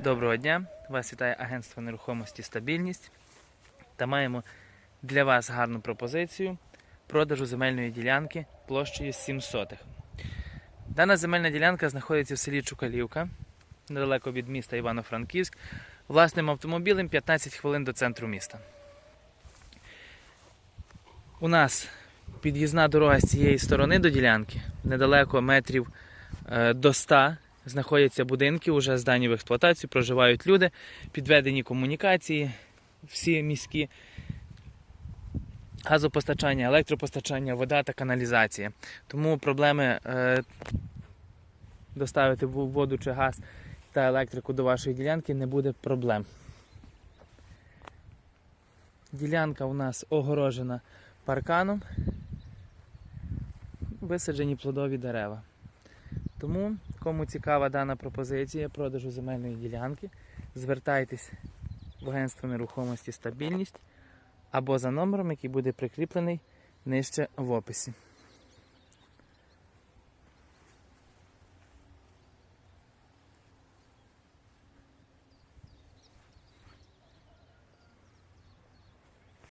Доброго дня! Вас вітає агентство нерухомості Стабільність та маємо для вас гарну пропозицію продажу земельної ділянки площею 7 сотих. Дана земельна ділянка знаходиться в селі Чукалівка, недалеко від міста Івано-Франківськ, власним автомобілем 15 хвилин до центру міста. У нас під'їзна дорога з цієї сторони до ділянки, недалеко метрів е, до 100 знаходяться будинки, вже здані в експлуатацію, проживають люди, підведені комунікації, всі міські, газопостачання, електропостачання, вода та каналізація. Тому проблеми е, доставити воду чи газ та електрику до вашої ділянки не буде проблем. Ділянка у нас огорожена парканом, висаджені плодові дерева. Тому, кому цікава дана пропозиція продажу земельної ділянки, звертайтесь в агентство нерухомості стабільність або за номером, який буде прикріплений нижче в описі.